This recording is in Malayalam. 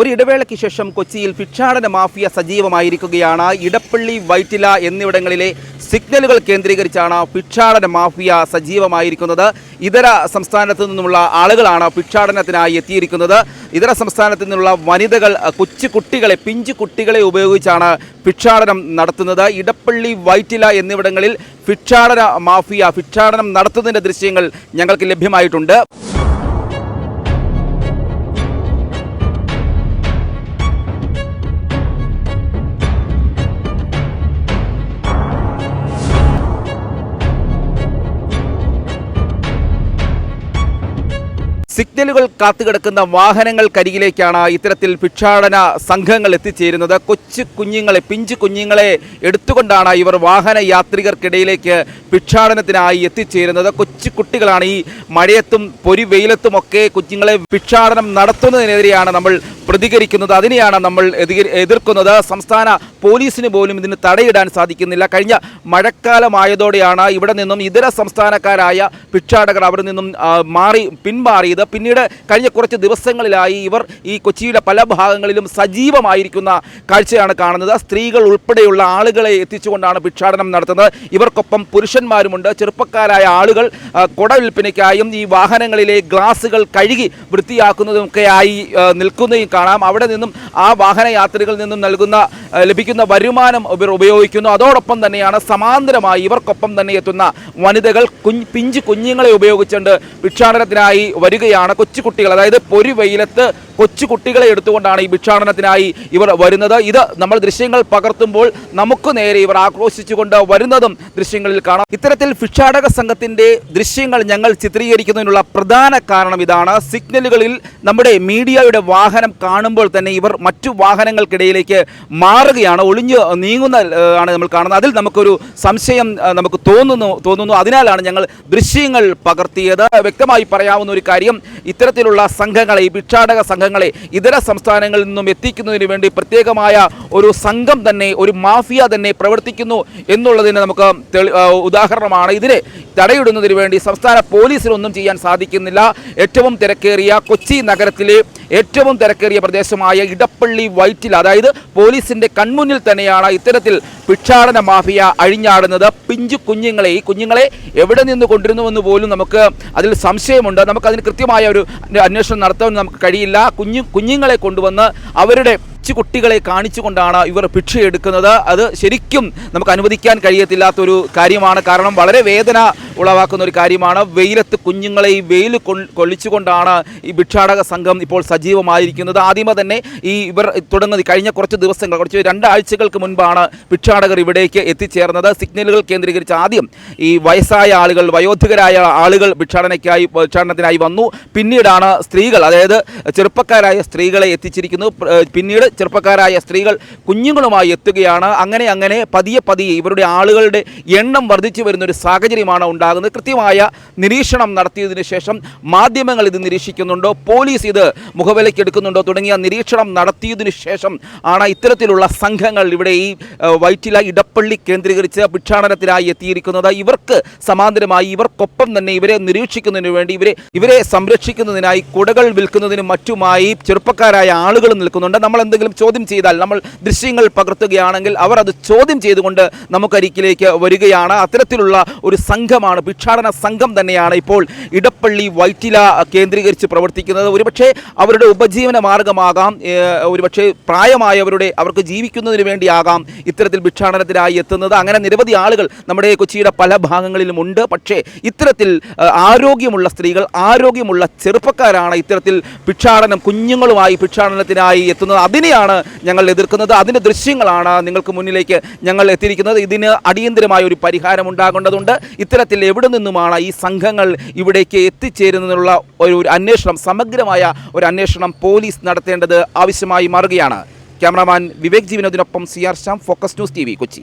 ഒരു ഇടവേളയ്ക്ക് ശേഷം കൊച്ചിയിൽ ഭിക്ഷാടന മാഫിയ സജീവമായിരിക്കുകയാണ്. ഇടപ്പള്ളി വൈറ്റില എന്നിവിടങ്ങളിലെ സിഗ്നലുകൾ കേന്ദ്രീകരിച്ചാണ് ഭിക്ഷാടന മാഫിയ സജീവമായിരിക്കുന്നത്. ഇതര സംസ്ഥാനത്തു നിന്നുള്ള ആളുകളാണ് ഭിക്ഷാടനത്തിനായി എത്തിയിരിക്കുന്നത്. ഇതര സംസ്ഥാനത്തു നിന്നുള്ള വനിതകൾ കൊച്ചു കുട്ടികളെ പിഞ്ചു കുട്ടികളെ ഉപയോഗിച്ചാണ് ഭിക്ഷാടനം നടത്തുന്നത്. ഇടപ്പള്ളി വൈറ്റില എന്നിവിടങ്ങളിൽ ഭിക്ഷാടന മാഫിയ ഭിക്ഷാടനം നടത്തുന്നതിന്റെ ദൃശ്യങ്ങൾ ഞങ്ങൾക്ക് ലഭ്യമായിട്ടുണ്ട്. സിഗ്നലുകൾ കാത്തുകിടക്കുന്ന വാഹനങ്ങൾക്കരികിലേക്കാണ് ഇത്തരത്തിൽ ഭിക്ഷാടന സംഘങ്ങൾ എത്തിച്ചേരുന്നത്. കൊച്ചു കുഞ്ഞുങ്ങളെ പിഞ്ചു കുഞ്ഞുങ്ങളെ എടുത്തുകൊണ്ടാണ് ഇവർ വാഹന യാത്രികർക്കിടയിലേക്ക് ഭിക്ഷാടനത്തിനായി എത്തിച്ചേരുന്നത്. കൊച്ചു കുട്ടികളാണ് ഈ മഴയത്തും പൊരി വെയിലത്തുമൊക്കെ കുഞ്ഞുങ്ങളെ ഭിക്ഷാടനം നടത്തുന്നതിനെതിരെയാണ് നമ്മൾ പ്രതികരിക്കുന്നത്. അതിനെയാണ് നമ്മൾ എതിർക്കുന്നത്. സംസ്ഥാന പോലീസിന് പോലും ഇതിന് തടയിടാൻ സാധിക്കുന്നില്ല. കഴിഞ്ഞ മഴക്കാലമായതോടെയാണ് ഇവിടെ നിന്നും ഇതര സംസ്ഥാനക്കാരായ ഭിക്ഷാടകർ അവിടെ നിന്നും മാറി പിന്മാറിയത് പിന്നീട് കഴിഞ്ഞ കുറച്ച് ദിവസങ്ങളിലായി ഇവർ ഈ കൊച്ചിയുടെ പല ഭാഗങ്ങളിലും സജീവമായിരിക്കുന്ന കാഴ്ചയാണ് കാണുന്നത്. സ്ത്രീകൾ ഉൾപ്പെടെയുള്ള ആളുകളെ എത്തിച്ചുകൊണ്ടാണ് ഭിക്ഷാടനം നടത്തുന്നത്. ഇവർക്കൊപ്പം പുരുഷന്മാരുമുണ്ട്. ചെറുപ്പക്കാരായ ആളുകൾ കുട വിൽപ്പനയ്ക്കായും ഈ വാഹനങ്ങളിലെ ഗ്ലാസുകൾ കഴുകി വൃത്തിയാക്കുന്നതുമൊക്കെയായി നിൽക്കുന്നതും കാണാം. അവിടെ നിന്നും ആ വാഹന യാത്രികളിൽ നിന്നും നൽകുന്ന ലഭിക്കുന്ന വരുമാനം ഇവർ ഉപയോഗിക്കുന്നു. അതോടൊപ്പം തന്നെയാണ് സമാന്തരമായി ഇവർക്കൊപ്പം തന്നെ എത്തുന്ന വനിതകൾ കുഞ്ഞ് പിഞ്ചു കുഞ്ഞുങ്ങളെ ഉപയോഗിച്ചുകൊണ്ട് ഭിക്ഷാടനത്തിനായി വരികയാണ് കൊച്ചുകുട്ടികൾ. അതായത് പൊരി വെയിലത്ത് കൊച്ചുകുട്ടികളെ എടുത്തുകൊണ്ടാണ് ഈ ഭിക്ഷാടനത്തിനായി ഇവർ വരുന്നത്. ഇത് നമ്മൾ ദൃശ്യങ്ങൾ പകർത്തുമ്പോൾ നമുക്ക് നേരെ ഇവർ ആക്രോശിച്ചുകൊണ്ട് വരുന്നതും ദൃശ്യങ്ങളിൽ കാണാം. ഇത്തരത്തിൽ ഭിക്ഷാടക സംഘത്തിന്റെ ദൃശ്യങ്ങൾ ഞങ്ങൾ ചിത്രീകരിക്കുന്നതിനുള്ള പ്രധാന കാരണം ഇതാണ്. സിഗ്നലുകളിൽ നമ്മുടെ മീഡിയയുടെ വാഹനം കാണുമ്പോൾ തന്നെ ഇവർ മറ്റു വാഹനങ്ങൾക്കിടയിലേക്ക് മാറുകയാണ്. ഒളിഞ്ഞു നീങ്ങുന്ന ആണ് നമ്മൾ കാണുന്നത്. അതിൽ നമുക്കൊരു സംശയം നമുക്ക് തോന്നുന്നു തോന്നുന്നു. അതിനാലാണ് ഞങ്ങൾ ദൃശ്യങ്ങൾ പകർത്തിയത്. വ്യക്തമായി പറയാവുന്ന ഒരു കാര്യം ഇത്തരത്തിലുള്ള സംഘങ്ങളെ ഈ ഭിക്ഷാടക സംഘങ്ങളെ ഇതര സംസ്ഥാനങ്ങളിൽ നിന്നും എത്തിക്കുന്നതിന് വേണ്ടി പ്രത്യേകമായ ഒരു സംഘം തന്നെ ഒരു മാഫിയ തന്നെ പ്രവർത്തിക്കുന്നു എന്നുള്ളതിന് നമുക്ക് ഉദാഹരണമാണ്. ഇതിനെ തടയിടുന്നതിന് വേണ്ടി സംസ്ഥാന പോലീസിനൊന്നും ചെയ്യാൻ സാധിക്കുന്നില്ല. ഏറ്റവും തിരക്കേറിയ കൊച്ചി നഗരത്തിലെ ഏറ്റവും തിരക്കേറിയ പ്രദേശമായ ഇടപ്പള്ളി വൈറ്റിൽ അതായത് പോലീസിന്റെ കൺമുന്നിൽ തന്നെയാണ് ഇത്തരത്തിൽ ഭിക്ഷാടന മാഫിയ അഴിഞ്ഞാടുന്നത്. പിഞ്ചു കുഞ്ഞുങ്ങളെ ഈ കുഞ്ഞുങ്ങളെ എവിടെ നിന്ന് കൊണ്ടിരുന്നുവെന്ന് പോലും നമുക്ക് അതിൽ സംശയമുണ്ട്. നമുക്ക് നമുക്കതിന് കൃത്യമായ ഒരു അന്വേഷണം നടത്താൻ നമുക്ക് കഴിയില്ല. കുഞ്ഞു കുഞ്ഞുങ്ങളെ കൊണ്ടുവന്ന് അവരുടെ കൊച്ചു കുട്ടികളെ കാണിച്ചുകൊണ്ടാണ് ഇവർ ഭിക്ഷ എടുക്കുന്നത്. അത് ശരിക്കും നമുക്ക് അനുവദിക്കാൻ കഴിയത്തില്ലാത്തൊരു കാര്യമാണ്. കാരണം വളരെ വേദന ഉളവാക്കുന്ന ഒരു കാര്യമാണ്. വെയിലത്ത് കുഞ്ഞുങ്ങളെ ഈ വെയിൽ കൊള്ളിച്ചുകൊണ്ടാണ് ഈ ഭിക്ഷാടക സംഘം ഇപ്പോൾ സജീവമായിരിക്കുന്നത്. ആദ്യമേ തന്നെ ഈ ഇവർ തുടങ്ങുന്നത് കഴിഞ്ഞ കുറച്ച് ദിവസങ്ങൾ കുറച്ച് രണ്ടാഴ്ചകൾക്ക് മുൻപാണ് ഭിക്ഷാടകർ ഇവിടേക്ക് എത്തിച്ചേർന്നത്. സിഗ്നലുകൾ കേന്ദ്രീകരിച്ച് ആദ്യം ഈ വയസ്സായ ആളുകൾ വയോധികരായ ആളുകൾ ഭിക്ഷാടനയ്ക്കായി ഭിക്ഷാടനത്തിനായി വന്നു. പിന്നീടാണ് സ്ത്രീകൾ അതായത് ചെറുപ്പക്കാരായ സ്ത്രീകളെ എത്തിച്ചിരിക്കുന്നു. പിന്നീട് ചെറുപ്പക്കാരായ സ്ത്രീകൾ കുഞ്ഞുങ്ങളുമായി എത്തുകയാണ്. അങ്ങനെ അങ്ങനെ പതിയെ പതിയെ ഇവരുടെ ആളുകളുടെ എണ്ണം വർദ്ധിച്ചു വരുന്ന ഒരു സാഹചര്യമാണ് ഉണ്ടാകുന്നത് കൃത്യമായ നിരീക്ഷണം നടത്തിയതിന് ശേഷം മാധ്യമങ്ങൾ ഇത് നിരീക്ഷിക്കുന്നുണ്ടോ? പോലീസ് ഇത് മുഖവിലയ്ക്ക് എടുക്കുന്നുണ്ടോ? തുടങ്ങിയ നിരീക്ഷണം നടത്തിയതിനു ശേഷം ആണ് ഇത്തരത്തിലുള്ള സംഘങ്ങൾ ഇവിടെ ഈ വൈറ്റില ഇടപ്പള്ളി കേന്ദ്രീകരിച്ച് ഭിക്ഷാടനത്തിനായി എത്തിയിരിക്കുന്നത്. ഇവർക്ക് സമാന്തരമായി ഇവർക്കൊപ്പം തന്നെ ഇവരെ നിരീക്ഷിക്കുന്നതിന് വേണ്ടി ഇവരെ ഇവരെ സംരക്ഷിക്കുന്നതിനായി കുടകൾ വിൽക്കുന്നതിനും മറ്റുമായി ചെറുപ്പക്കാരായ ആളുകൾ നിൽക്കുന്നുണ്ട്. നമ്മൾ എന്തെങ്കിലും ചോദ്യം ചെയ്താൽ നമ്മൾ ദൃശ്യങ്ങൾ പകർത്തുകയാണെങ്കിൽ അവർ അത് ചോദ്യം ചെയ്തുകൊണ്ട് നമുക്കരികിലേക്ക് വരികയാണ്. അത്തരത്തിലുള്ള ഒരു സംഘമാണ് ഭിക്ഷാടന സംഘം തന്നെയാണ് ഇപ്പോൾ ഇടപ്പള്ളി വൈറ്റില കേന്ദ്രീകരിച്ച് പ്രവർത്തിക്കുന്നത്. ഒരുപക്ഷെ അവരുടെ ഉപജീവന മാർഗമാകാം. ഒരുപക്ഷെ പ്രായമായവരുടെ അവർക്ക് ജീവിക്കുന്നതിന് വേണ്ടിയാകാം ഇത്തരത്തിൽ ഭിക്ഷാടനത്തിനായി എത്തുന്നത്. അങ്ങനെ നിരവധി ആളുകൾ നമ്മുടെ കൊച്ചിയുടെ പല ഭാഗങ്ങളിലും ഉണ്ട്. പക്ഷേ ഇത്തരത്തിൽ ആരോഗ്യമുള്ള സ്ത്രീകൾ ആരോഗ്യമുള്ള ചെറുപ്പക്കാരാണ് ഇത്തരത്തിൽ ഭിക്ഷാടനം കുഞ്ഞുങ്ങളുമായി ഭിക്ഷാടനത്തിനായി എത്തുന്നത്. അതിനെയാണ് ഞങ്ങൾ എതിർക്കുന്നത്. അതിന്റെ ദൃശ്യങ്ങളാണ് നിങ്ങൾക്ക് മുന്നിലേക്ക് ഞങ്ങൾ എത്തിയിരിക്കുന്നത്. ഇതിന് അടിയന്തരമായ ഒരു പരിഹാരം ഉണ്ടാകേണ്ടതുണ്ട്. ഇത്തരത്തിൽ എവിടെ നിന്നുമാണ് ഈ സംഘങ്ങൾ ഇവിടേക്ക് എത്തിച്ചേരുന്നതിനുള്ള ഒരു അന്വേഷണം സമഗ്രമായ ഒരു അന്വേഷണം പോലീസ് നടത്തേണ്ടത് ആവശ്യമായി മാറുകയാണ്. Cameraman Vivek ജീവനോദിനൊപ്പം C R Shyam focus news T Kochi.